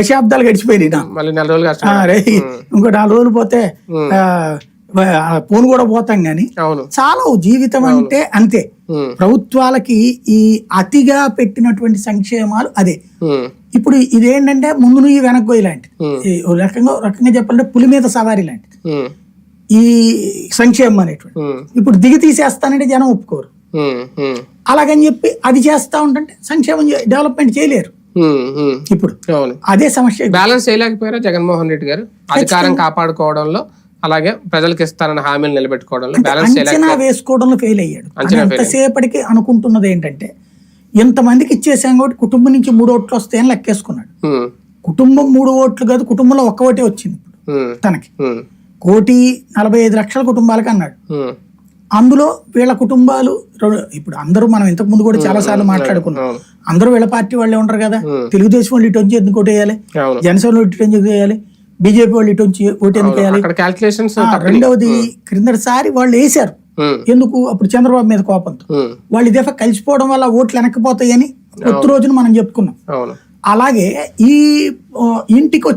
దశాబ్దాలు గడిచిపోయినాయి మళ్ళీ నెల రోజులు ఇంకో నాలుగు రోజులు పోతే పోను కూడా పోతాం గాని చాలా జీవితం అంటే అంతే. ప్రభుత్వాలకి ఈ అతిగా పెట్టినటువంటి సంక్షేమాలు అదే. ఇప్పుడు ఇదేంటంటే ముందు నువ్వు వెనక్కి ఇలాంటిది రకంగా రకంగా చెప్పాలంటే పులి మీద సవారీ లాంటిది ఈ సంక్షేమం అనేటువంటి ఇప్పుడు దిగి తీసేస్తానంటే జనం ఒప్పుకోరు. అలాగని చెప్పి అది చేస్తా ఉంటుంటే సంక్షేమం డెవలప్మెంట్ చేయలేరు. ఇప్పుడు. అదే సమస్య బ్యాలెన్స్ చేయలేకపోయారా జగన్మోహన్ రెడ్డి గారు? అధికారం కాపాడుకోవడంలో అలాగే ప్రజలకు ఇస్తారన్న హామీలు నిలబెట్టుకోవడంలో బ్యాలెన్స్ అంచనా వేసుకోవడంలో ఫెయిల్ అయ్యాడు. ఎంతసేపటికి అనుకుంటున్నది ఏంటంటే ఇంతమందికి ఇచ్చేసాం కాబట్టి కుటుంబం నుంచి మూడు ఓట్లు వస్తాయని లెక్కేసుకున్నాడు. కుటుంబం మూడు ఓట్లు కాదు కుటుంబంలో ఒక్క ఓటే వచ్చింది తనకి. కోటి నలభై ఐదు లక్షల కుటుంబాలకి అన్నాడు. అందులో వీళ్ళ కుటుంబాలు ఇప్పుడు అందరూ మనం ఇంతకు ముందు కూడా చాలా సార్లు మాట్లాడుకున్నాం. అందరూ వీళ్ళ పార్టీ వాళ్ళే ఉండరు కదా. తెలుగుదేశం వాళ్ళు ఇటు వచ్చి ఎందుకు ఓటేయాలి అవును. జనసేన వాళ్ళు ఇటు ఎందుకు వేయాలి? బీజేపీ వాళ్ళు ఇటు వచ్చి ఓటు ఎందుకు వేయాలి? రెండవది క్రిందటిసారి వాళ్ళు వేశారు. ఎందుకు? అప్పుడు చంద్రబాబు మీద కోపంతో వాళ్ళు ఇదే కలిసిపోవడం వల్ల ఓట్లు వెనక్కిపోతాయని కొత్త రోజున మనం చెప్పుకున్నాం. అలాగే ఈ ఇంటికి